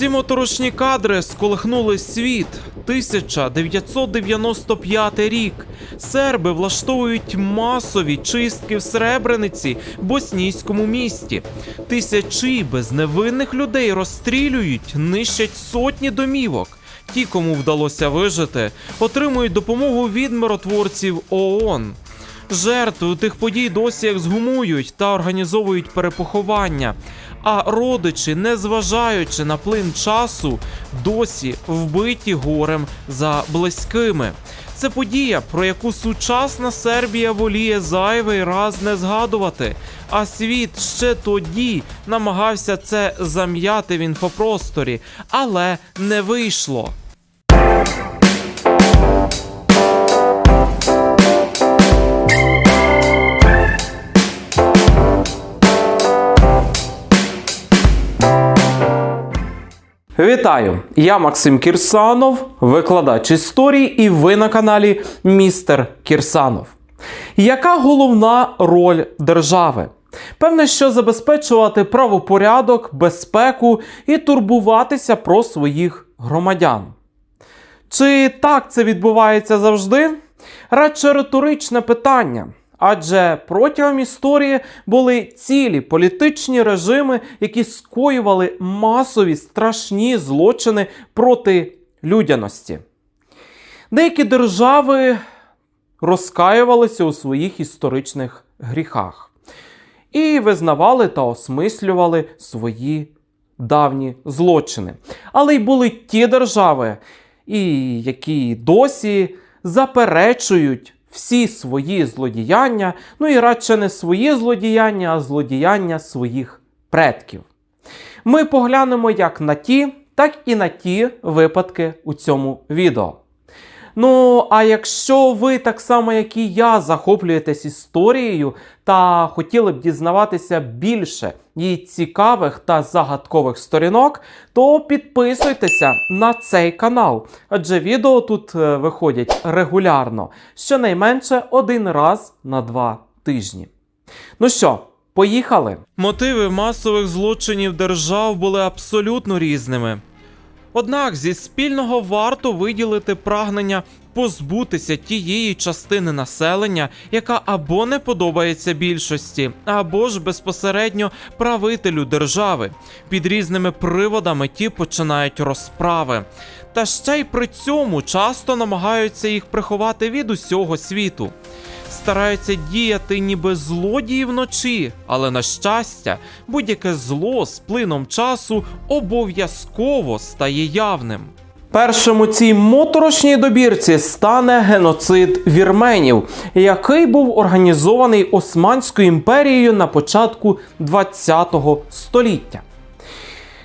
Ці моторошні кадри сколихнули світ. 1995 рік. Серби влаштовують масові чистки в Сребрениці, боснійському місті. Тисячі безневинних людей розстрілюють, нищать сотні домівок. Ті, кому вдалося вижити, отримують допомогу від миротворців ООН. Жертви тих подій досі ексгумують та організовують перепоховання. А родичі, незважаючи на плин часу, досі вбиті горем за близькими. Це подія, про яку сучасна Сербія воліє зайвий раз не згадувати. А світ ще тоді намагався це зам'яти в інфопросторі, але не вийшло. Вітаю! Я Максим Кірсанов, викладач історії, і ви на каналі Містер Кірсанов. Яка головна роль держави? Певне, що забезпечувати правопорядок, безпеку і турбуватися про своїх громадян. Чи так це відбувається завжди? Радше риторичне питання. Адже протягом історії були цілі політичні режими, які скоювали масові страшні злочини проти людяності. Деякі держави розкаювалися у своїх історичних гріхах і визнавали та осмислювали свої давні злочини. Але й були ті держави, і які досі заперечують всі свої злодіяння, ну і радше не свої злодіяння, а злодіяння своїх предків. Ми поглянемо як на ті, так і на ті випадки у цьому відео. Ну, а якщо ви так само, як і я, захоплюєтесь історією та хотіли б дізнаватися більше її цікавих та загадкових сторінок, то підписуйтеся на цей канал, адже відео тут е, виходять регулярно, щонайменше один раз на два тижні. Ну що, поїхали? Мотиви масових злочинів держав були абсолютно різними. Однак зі спільного варто виділити прагнення позбутися тієї частини населення, яка або не подобається більшості, або ж безпосередньо правителю держави. Під різними приводами ті починають розправи. Та ще й при цьому часто намагаються їх приховати від усього світу. Стараються діяти ніби злодії вночі, але на щастя, будь-яке зло з плином часу обов'язково стає явним. Першим у цій моторошній добірці стане геноцид вірменів, який був організований Османською імперією на початку ХХ століття.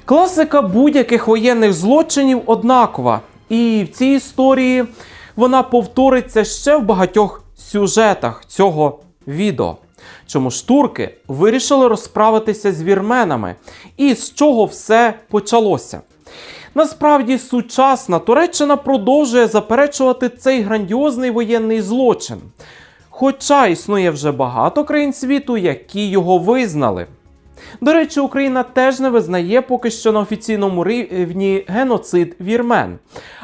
Класика будь-яких воєнних злочинів однакова, і в цій історії вона повториться ще в багатьох сюжетах цього відео. Чому ж турки вирішили розправитися з вірменами, і з чого все почалося? Насправді, сучасна Туреччина продовжує заперечувати цей грандіозний воєнний злочин. Хоча існує вже багато країн світу, які його визнали. До речі, Україна теж не визнає поки що на офіційному рівні геноцид вірмен.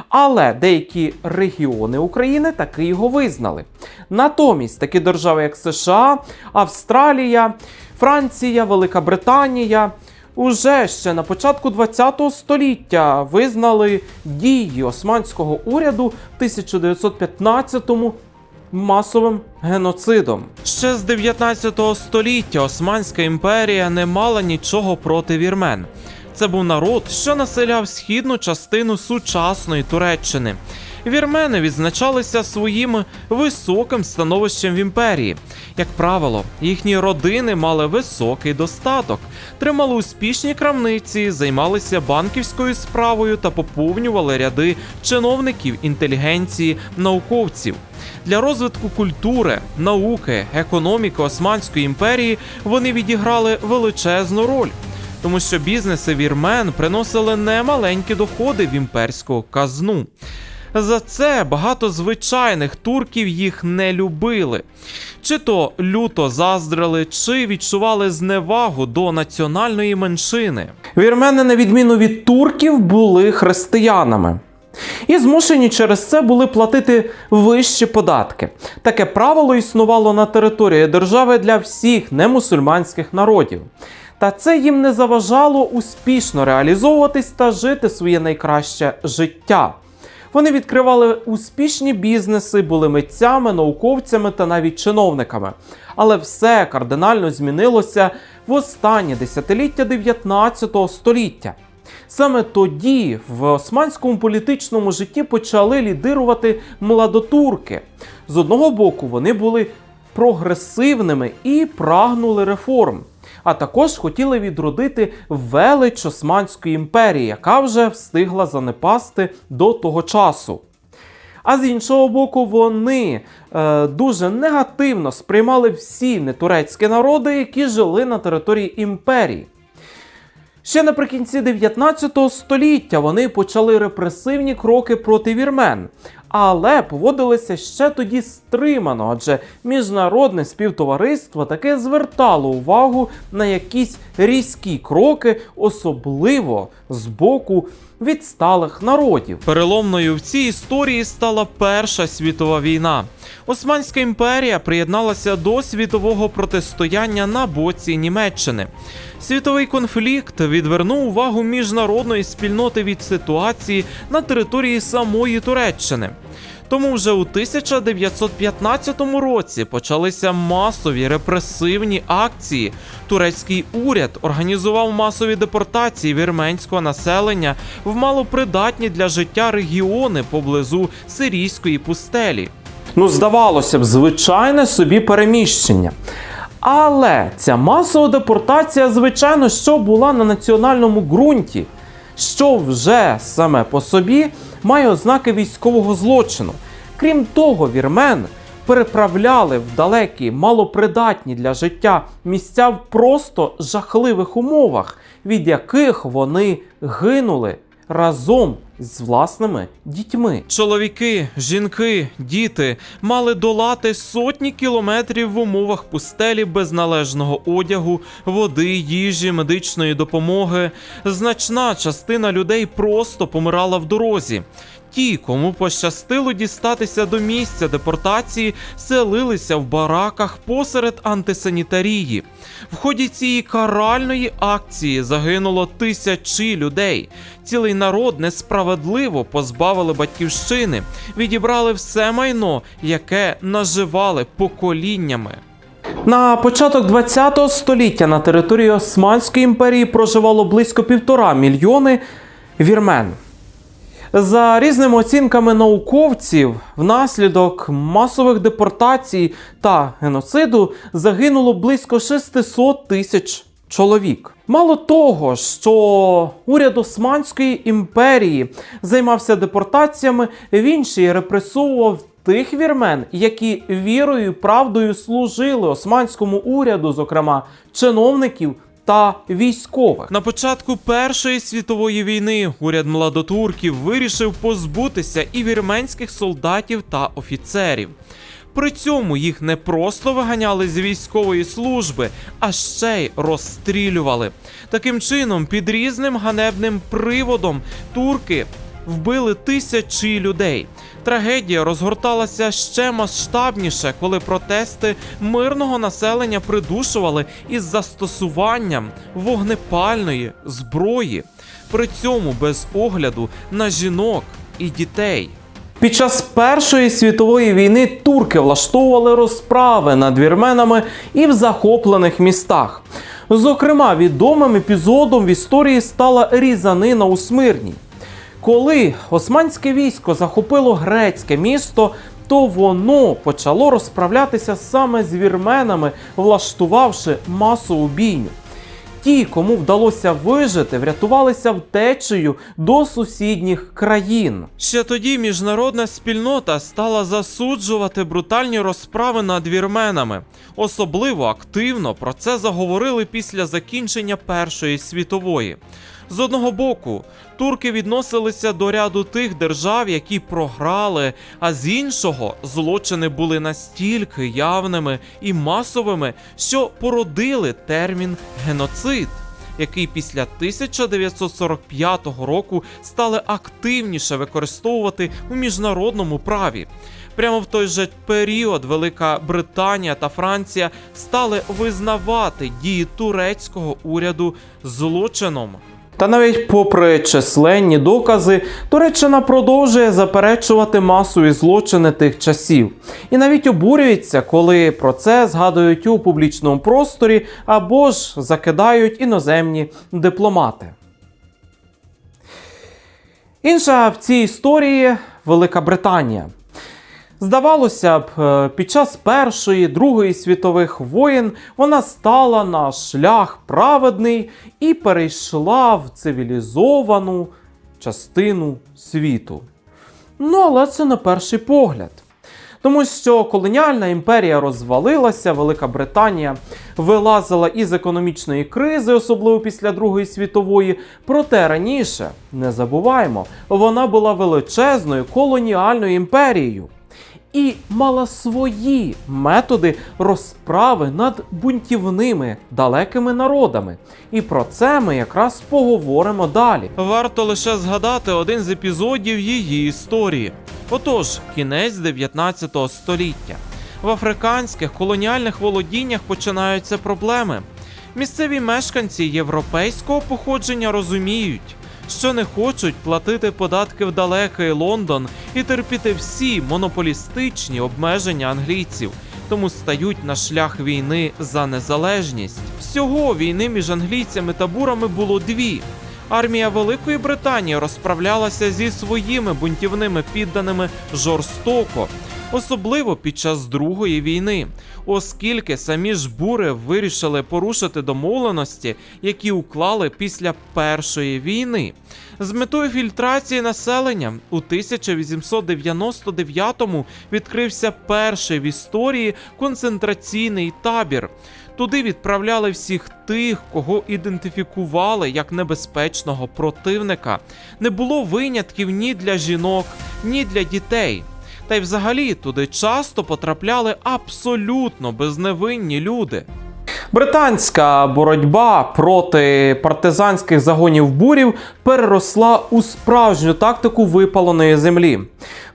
Але деякі регіони України таки його визнали. Натомість такі держави, як США, Австралія, Франція, Велика Британія. Уже ще на початку ХХ століття визнали дії османського уряду в 1915-му масовим геноцидом. Ще з 19 століття Османська імперія не мала нічого проти вірмен. Це був народ, що населяв східну частину сучасної Туреччини. Вірмени відзначалися своїм високим становищем в імперії. Як правило, їхні родини мали високий достаток, тримали успішні крамниці, займалися банківською справою та поповнювали ряди чиновників, інтелігенції, науковців. Для розвитку культури, науки, економіки Османської імперії вони відіграли величезну роль, тому що бізнеси вірмен приносили немаленькі доходи в імперську казну. За це багато звичайних турків їх не любили. Чи то люто заздрили, чи відчували зневагу до національної меншини. Вірмени, на відміну від турків, були християнами. І змушені через це були платити вищі податки. Таке правило існувало на території держави для всіх немусульманських народів. Та це їм не заважало успішно реалізовуватись та жити своє найкраще життя. Вони відкривали успішні бізнеси, були митцями, науковцями та навіть чиновниками. Але все кардинально змінилося в останні десятиліття 19 століття. Саме тоді в османському політичному житті почали лідирувати младотурки. З одного боку, вони були прогресивними і прагнули реформ, а також хотіли відродити велич Османської імперії, яка вже встигла занепасти до того часу. А з іншого боку, вони е, дуже негативно сприймали всі нетурецькі народи, які жили на території імперії. Ще наприкінці 19 століття вони почали репресивні кроки проти вірмен, але поводилися ще тоді стримано, адже міжнародне співтовариство таке звертало увагу на якісь різкі кроки, особливо з боку відсталих народів. Переломною в цій історії стала Перша світова війна. Османська імперія приєдналася до світового протистояння на боці Німеччини. Світовий конфлікт відвернув увагу міжнародної спільноти від ситуації на території самої Туреччини. Тому вже у 1915 році почалися масові репресивні акції. Турецький уряд організував масові депортації вірменського населення в малопридатні для життя регіони поблизу сирійської пустелі. Ну, здавалося б, звичайне собі переміщення. Але ця масова депортація, звичайно, що була на національному ґрунті, що вже саме по собі має ознаки військового злочину. Крім того, вірмен переправляли в далекі, малопридатні для життя місця в просто жахливих умовах, від яких вони гинули разом з власними дітьми. Чоловіки, жінки, діти мали долати сотні кілометрів в умовах пустелі без належного одягу, води, їжі, медичної допомоги. Значна частина людей просто помирала в дорозі. Ті, кому пощастило дістатися до місця депортації, селилися в бараках посеред антисанітарії. В ході цієї каральної акції загинуло тисячі людей. Цілий народ несправедливо позбавили батьківщини, відібрали все майно, яке наживали поколіннями. На початок ХХ століття на території Османської імперії проживало близько півтора мільйони вірмен. За різними оцінками науковців, внаслідок масових депортацій та геноциду загинуло близько 600 тисяч чоловік. Мало того, що уряд Османської імперії займався депортаціями, він ще й репресовував тих вірмен, які вірою і правдою служили османському уряду, зокрема чиновників та військових. На початку Першої світової війни уряд младотурків вирішив позбутися і вірменських солдатів та офіцерів. При цьому їх не просто виганяли з військової служби, а ще й розстрілювали. Таким чином, під різним ганебним приводом турки вбили тисячі людей. Трагедія розгорталася ще масштабніше, коли протести мирного населення придушували із застосуванням вогнепальної зброї, при цьому без огляду на жінок і дітей. Під час Першої світової війни турки влаштовували розправи над вірменами і в захоплених містах. Зокрема, відомим епізодом в історії стала різанина у Смирні. Коли османське військо захопило грецьке місто, то воно почало розправлятися саме з вірменами, влаштувавши масову бійню. Ті, кому вдалося вижити, врятувалися втечею до сусідніх країн. Ще тоді міжнародна спільнота стала засуджувати брутальні розправи над вірменами. Особливо активно про це заговорили після закінчення Першої світової. З одного боку, турки відносилися до ряду тих держав, які програли, а з іншого злочини були настільки явними і масовими, що породили термін геноцид, який після 1945 року стали активніше використовувати у міжнародному праві. Прямо в той же період Велика Британія та Франція стали визнавати дії турецького уряду злочином. Та навіть попри численні докази, Туреччина продовжує заперечувати масові злочини тих часів, і навіть обурюється, коли про це згадують у публічному просторі або ж закидають іноземні дипломати. Інша в цій історії Велика Британія. Здавалося б, е, під час Першої, Другої світових воєн вона стала на шлях праведний і перейшла в цивілізовану частину світу. Ну, але це на перший погляд. Тому що колоніальна імперія розвалилася, Велика Британія вилазила із економічної кризи, особливо після Другої світової. Проте раніше, не забуваємо, вона була величезною колоніальною імперією і мала свої методи розправи над бунтівними далекими народами. І про це ми якраз поговоримо далі. Варто лише згадати один з епізодів її історії. Отож, кінець 19 століття. В африканських колоніальних володіннях починаються проблеми. Місцеві мешканці європейського походження розуміють, що не хочуть платити податки в далекий Лондон і терпіти всі монополістичні обмеження англійців, тому стають на шлях війни за незалежність. Всього війни між англійцями та бурами було дві. Армія Великої Британії розправлялася зі своїми бунтівними підданими жорстоко, особливо під час Другої війни, оскільки самі ж бури вирішили порушити домовленості, які уклали після Першої війни. З метою фільтрації населення у 1899-му відкрився перший в історії концентраційний табір. Туди відправляли всіх тих, кого ідентифікували як небезпечного противника. Не було винятків ні для жінок, ні для дітей. Та й взагалі туди часто потрапляли абсолютно безневинні люди. Британська боротьба проти партизанських загонів бурів переросла у справжню тактику випаленої землі.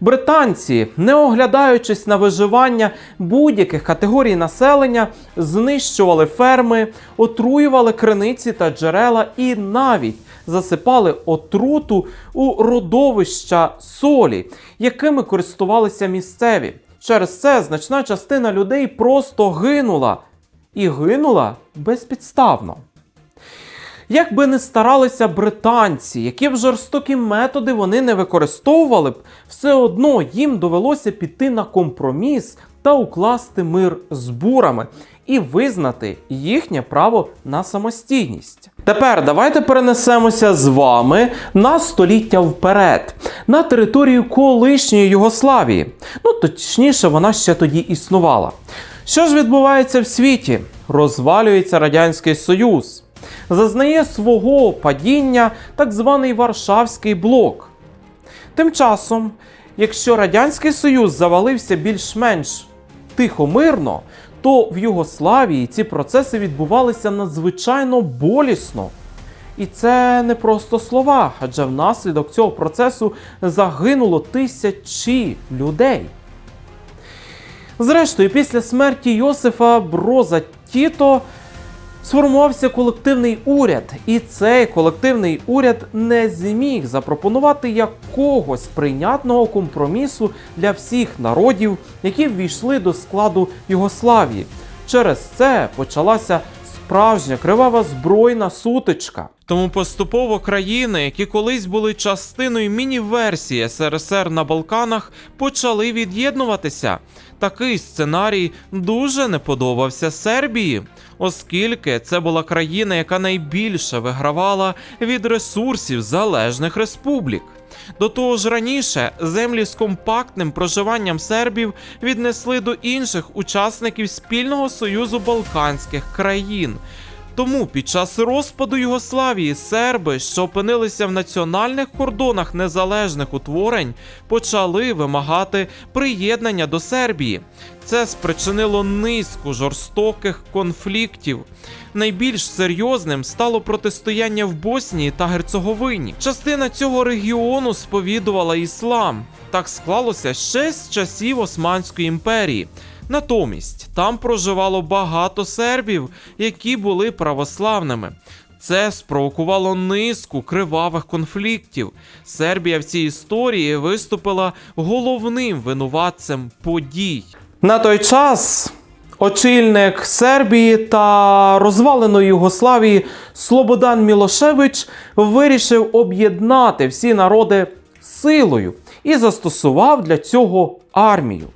Британці, не оглядаючись на виживання будь-яких категорій населення, знищували ферми, отруювали криниці та джерела і навіть засипали отруту у родовища солі, якими користувалися місцеві. Через це значна частина людей просто гинула і гинула безпідставно. Як би не старалися британці, які б жорстокі методи вони не використовували б, все одно їм довелося піти на компроміс та укласти мир з бурами і визнати їхнє право на самостійність. Тепер давайте перенесемося з вами на століття вперед, на територію колишньої Югославії. Ну точніше, вона ще тоді існувала. Що ж відбувається в світі? Розвалюється Радянський Союз. Зазнає свого падіння так званий Варшавський блок. Тим часом, якщо Радянський Союз завалився більш-менш тихо-мирно, то в Югославії ці процеси відбувалися надзвичайно болісно. І це не просто слова, адже внаслідок цього процесу загинуло тисячі людей. Зрештою, після смерті Йосифа Броза Тіто сформувався колективний уряд, і цей колективний уряд не зміг запропонувати якогось прийнятного компромісу для всіх народів, які ввійшли до складу Югославії. Через це почалася справжня кривава збройна сутичка. Тому поступово країни, які колись були частиною міні-версії СРСР на Балканах, почали від'єднуватися. Такий сценарій дуже не подобався Сербії, оскільки це була країна, яка найбільше вигравала від ресурсів залежних республік. До того ж раніше землі з компактним проживанням сербів віднесли до інших учасників спільного союзу Балканських країн. Тому під час розпаду Югославії серби, що опинилися в національних кордонах незалежних утворень, почали вимагати приєднання до Сербії. Це спричинило низку жорстоких конфліктів. Найбільш серйозним стало протистояння в Боснії та Герцеговині. Частина цього регіону сповідувала іслам. Так склалося ще з часів Османської імперії. Натомість там проживало багато сербів, які були православними. Це спровокувало низку кривавих конфліктів. Сербія в цій історії виступила головним винуватцем подій. На той час очільник Сербії та розваленої Югославії Слободан Мілошевич вирішив об'єднати всі народи силою і застосував для цього армію.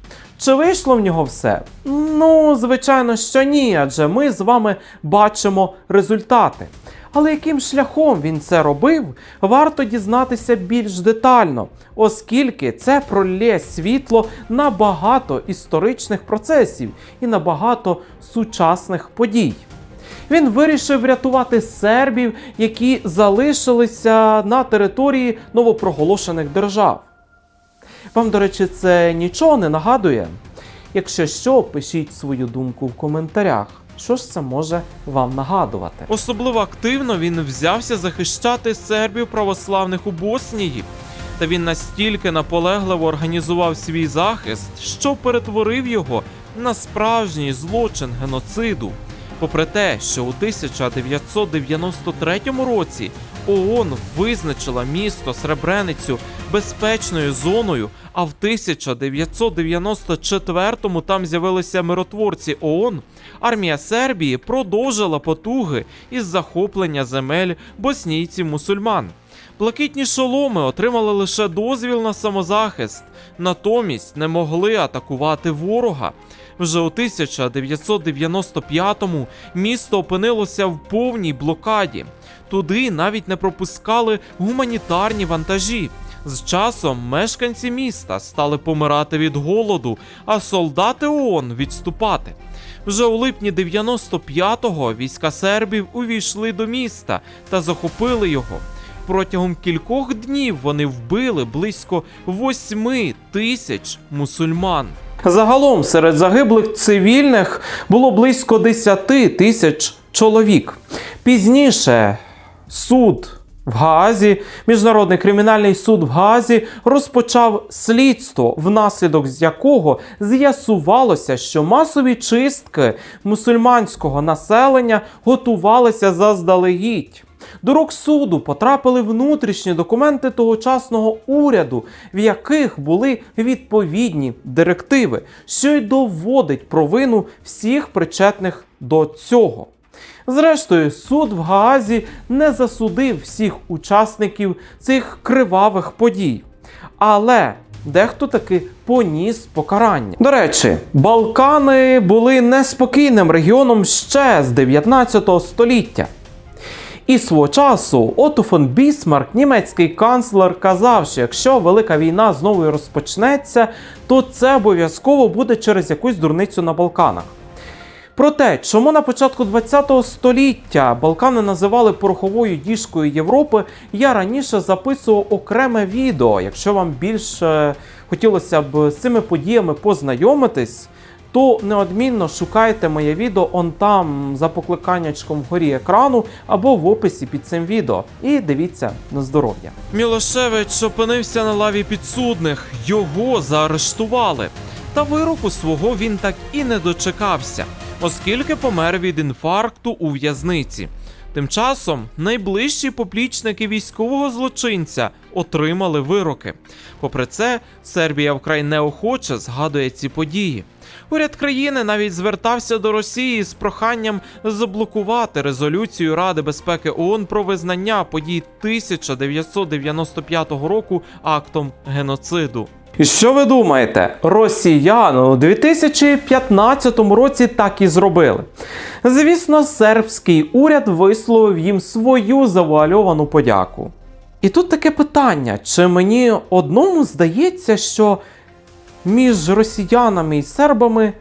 Чи вийшло в нього все? Ну, звичайно, що ні, адже ми з вами бачимо результати. Але яким шляхом він це робив, варто дізнатися більш детально, оскільки це пролє світло на багато історичних процесів і на багато сучасних подій. Він вирішив врятувати сербів, які залишилися на території новопроголошених держав. Вам, до речі, це нічого не нагадує? Якщо що, пишіть свою думку в коментарях. Що ж це може вам нагадувати? Особливо активно він взявся захищати сербів православних у Боснії. Та він настільки наполегливо організував свій захист, що перетворив його на справжній злочин геноциду. Попри те, що у 1993 році ООН визначила місто Сребреницю безпечною зоною, а в 1994-му там з'явилися миротворці ООН, армія Сербії продовжила потуги із захоплення земель боснійців-мусульман. Блакитні шоломи отримали лише дозвіл на самозахист, натомість не могли атакувати ворога. Вже у 1995-му місто опинилося в повній блокаді. Туди навіть не пропускали гуманітарні вантажі. З часом мешканці міста стали помирати від голоду, а солдати ООН відступати. Вже у липні 95-го війська сербів увійшли до міста та захопили його. Протягом кількох днів вони вбили близько 8 тисяч мусульман. Загалом серед загиблих цивільних було близько 10 тисяч чоловік. Пізніше суд в Гаазі, Міжнародний кримінальний суд в Гаазі розпочав слідство, внаслідок з якого з'ясувалося, що масові чистки мусульманського населення готувалися заздалегідь. До рук суду потрапили внутрішні документи тогочасного уряду, в яких були відповідні директиви, що й доводить провину всіх причетних до цього. Зрештою, суд в Гаазі не засудив всіх учасників цих кривавих подій. Але дехто таки поніс покарання. До речі, Балкани були неспокійним регіоном ще з 19 століття. І свого часу Отто фон Бісмарк, німецький канцлер, казав, що якщо велика війна знову розпочнеться, то це обов'язково буде через якусь дурницю на Балканах. Про те, чому на початку ХХ століття Балкани називали пороховою діжкою Європи, я раніше записував окреме відео. Якщо вам більше хотілося б з цими подіями познайомитись, то неодмінно шукайте моє відео он там за покликаннячком вгорі екрану або в описі під цим відео. І дивіться на здоров'я. Мілошевич опинився на лаві підсудних, його заарештували. Та вироку свого він так і не дочекався, оскільки помер від інфаркту у в'язниці. Тим часом найближчі поплічники військового злочинця отримали вироки. Попри це, Сербія вкрай неохоче згадує ці події. Уряд країни навіть звертався до Росії з проханням заблокувати резолюцію Ради безпеки ООН про визнання подій 1995 року актом геноциду. І що ви думаєте? Росіяни у 2015 році так і зробили. Звісно, сербський уряд висловив їм свою завуальовану подяку. І тут таке питання: чи мені одному здається, що між росіянами і сербами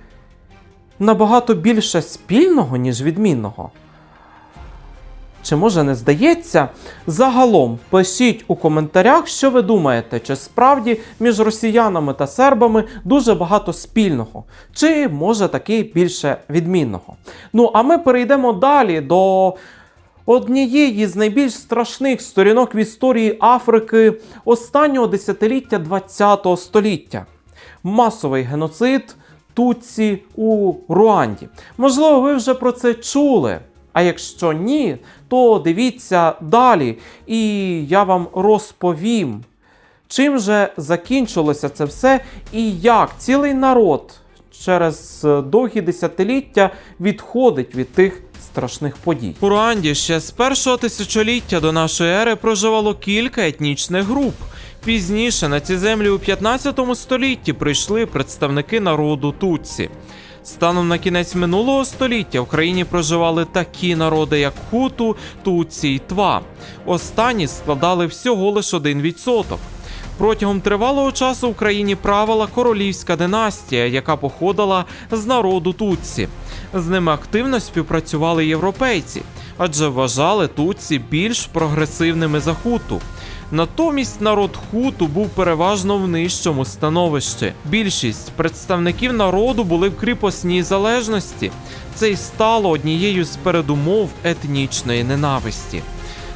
набагато більше спільного, ніж відмінного? Чи може не здається? Загалом пишіть у коментарях, що ви думаєте, чи справді між росіянами та сербами дуже багато спільного, чи може таки більше відмінного. Ну а ми перейдемо далі до однієї з найбільш страшних сторінок в історії Африки останнього десятиліття ХХ століття. Масовий геноцид Туці у Руанді. Можливо, ви вже про це чули. А якщо ні, то дивіться далі, і я вам розповім, чим же закінчилося це все, і як цілий народ через довгі десятиліття відходить від тих страшних подій. У Руанді ще з першого тисячоліття до нашої ери проживало кілька етнічних груп. Пізніше на ці землі у 15 столітті прийшли представники народу Tutsi. Станом на кінець минулого століття в країні проживали такі народи, як Хуту, Туці і Тва. Останні складали всього лише 1%. Протягом тривалого часу в країні правила королівська династія, яка походила з народу Tutsi. З ними активно співпрацювали європейці, адже вважали Tutsi більш прогресивними за хуту. Натомість народ хуту був переважно в нижчому становищі. Більшість представників народу були в кріпосній залежності. Це й стало однією з передумов етнічної ненависті.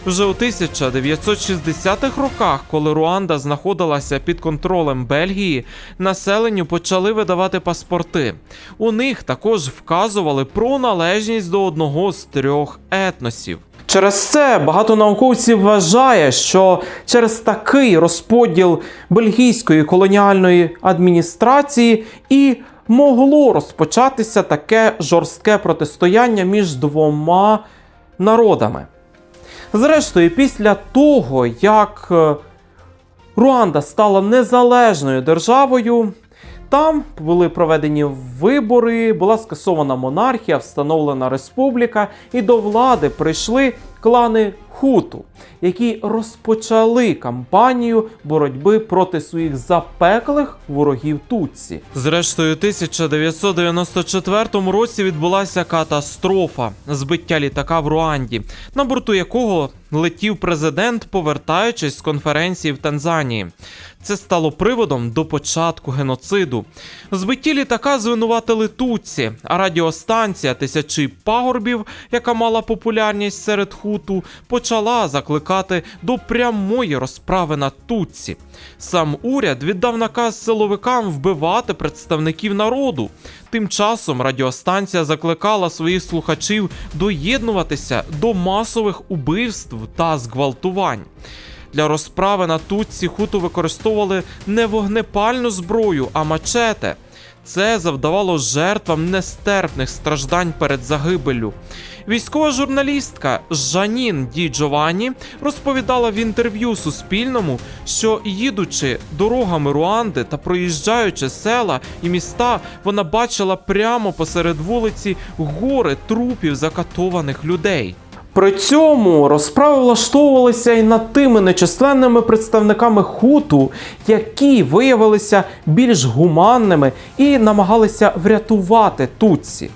Вже у 1960-х роках, коли Руанда знаходилася під контролем Бельгії, населенню почали видавати паспорти. У них також вказували про належність до одного з трьох етносів. Через це багато науковців вважає, що через такий розподіл бельгійської колоніальної адміністрації і могло розпочатися таке жорстке протистояння між двома народами. Зрештою, після того, як е, Руанда стала незалежною державою, там були проведені вибори, була скасована монархія, встановлена республіка, і до влади прийшли клани Хуту, які розпочали кампанію боротьби проти своїх запеклих ворогів Тутсі. Зрештою, у 1994 році відбулася катастрофа збиття літака в Руанді, на борту якого летів президент, повертаючись з конференції в Танзанії. Це стало приводом до початку геноциду. Збитті літака звинуватили Тутсі, а радіостанція тисячі пагорбів, яка мала популярність серед хуту, почала закликати до прямої розправи на Тутсі. Сам уряд віддав наказ силовикам вбивати представників народу. Тим часом радіостанція закликала своїх слухачів доєднуватися до масових убивств та зґвалтувань. Для розправи на Тутсі хуту використовували не вогнепальну зброю, а мачете. Це завдавало жертвам нестерпних страждань перед загибеллю. Військова журналістка Жанін Ді Джованні розповідала в інтерв'ю Суспільному, що їдучи дорогами Руанди та проїжджаючи села і міста, вона бачила прямо посеред вулиці гори трупів закатованих людей. При цьому розправи влаштовувалися і над тими нечисленними представниками хуту, які виявилися більш гуманними і намагалися врятувати Тутсі.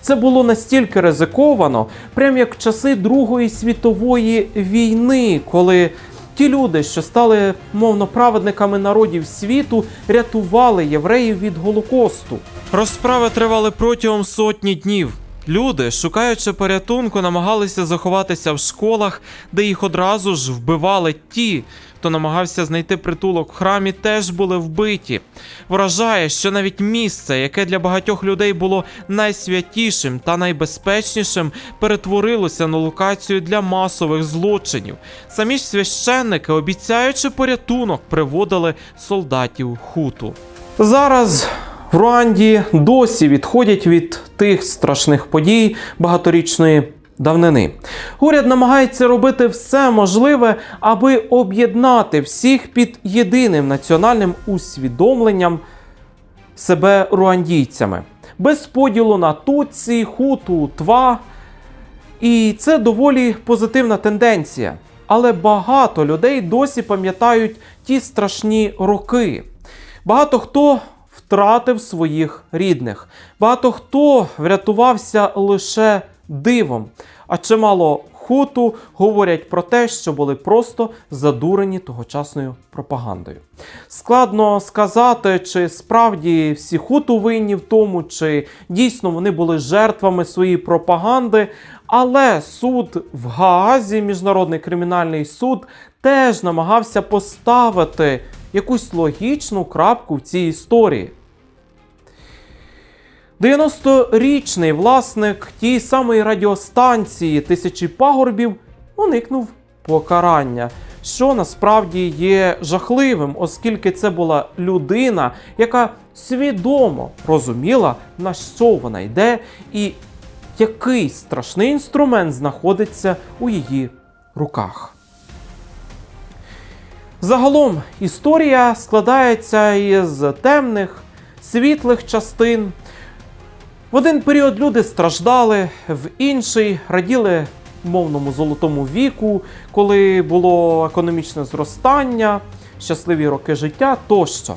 Це було настільки ризиковано, прям як в часи Другої світової війни, коли ті люди, що стали мовно праведниками народів світу, рятували євреїв від Голокосту. Розправи тривали протягом сотні днів. Люди, шукаючи порятунку, намагалися заховатися в школах, де їх одразу ж вбивали ті, хто намагався знайти притулок в храмі, теж були вбиті. Вражає, що навіть місце, яке для багатьох людей було найсвятішим та найбезпечнішим, перетворилося на локацію для масових злочинів. Самі ж священники, обіцяючи порятунок, приводили солдатів хуту. Зараз в Руанді досі відходять від тих страшних подій багаторічної давнини. Уряд намагається робити все можливе, аби об'єднати всіх під єдиним національним усвідомленням себе руандійцями, без поділу на туці, хуту, тва. І це доволі позитивна тенденція. Але багато людей досі пам'ятають ті страшні роки. Багато хто втратив своїх рідних, багато хто врятувався лише дивом, а чимало хуту говорять про те, що були просто задурені тогочасною пропагандою. Складно сказати, чи справді всі хуту винні в тому, чи дійсно вони були жертвами своєї пропаганди. Але суд в Гаазі, міжнародний кримінальний суд, теж намагався поставити якусь логічну крапку в цій історії. 90-річний власник тієї самої радіостанції тисячі пагорбів уникнув покарання, що насправді є жахливим, оскільки це була людина, яка свідомо розуміла, на що вона йде, і який страшний інструмент знаходиться у її руках. Загалом історія складається із темних, світлих частин. В один період люди страждали, в інший раділи мовному золотому віку, коли було економічне зростання, щасливі роки життя тощо.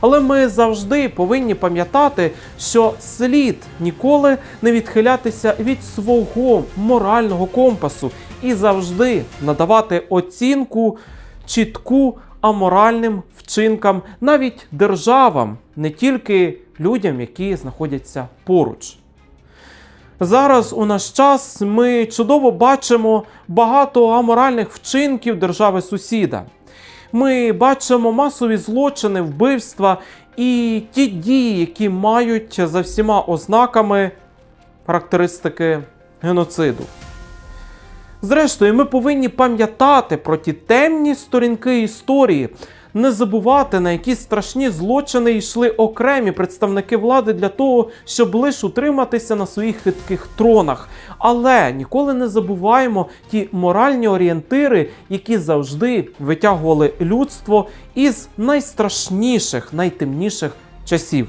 Але ми завжди повинні пам'ятати, що слід ніколи не відхилятися від свого морального компасу і завжди надавати оцінку чітку аморальним вчинкам навіть державам, не тільки людям, які знаходяться поруч. Зараз у наш час ми чудово бачимо багато аморальних вчинків держави сусіда. Ми бачимо масові злочини, вбивства і ті дії, які мають за всіма ознаками характеристики геноциду. Зрештою, ми повинні пам'ятати про ті темні сторінки історії, не забувати, на які страшні злочини йшли окремі представники влади для того, щоб лише утриматися на своїх хитких тронах. Але ніколи не забуваємо ті моральні орієнтири, які завжди витягували людство із найстрашніших, найтемніших часів.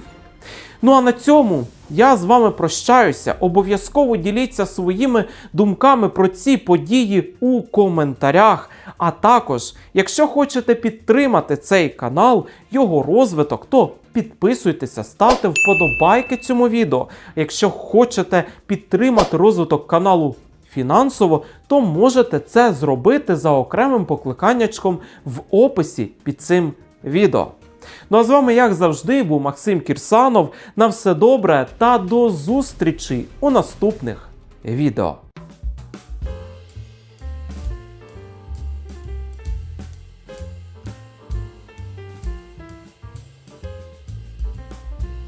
Ну а на цьому я з вами прощаюся. Обов'язково діліться своїми думками про ці події у коментарях. А також, якщо хочете підтримати цей канал, його розвиток, то підписуйтеся, ставте вподобайки цьому відео. Якщо хочете підтримати розвиток каналу фінансово, то можете це зробити за окремим покликаннячком в описі під цим відео. Ну а з вами, як завжди, був Максим Кірсанов. На все добре та до зустрічі у наступних відео.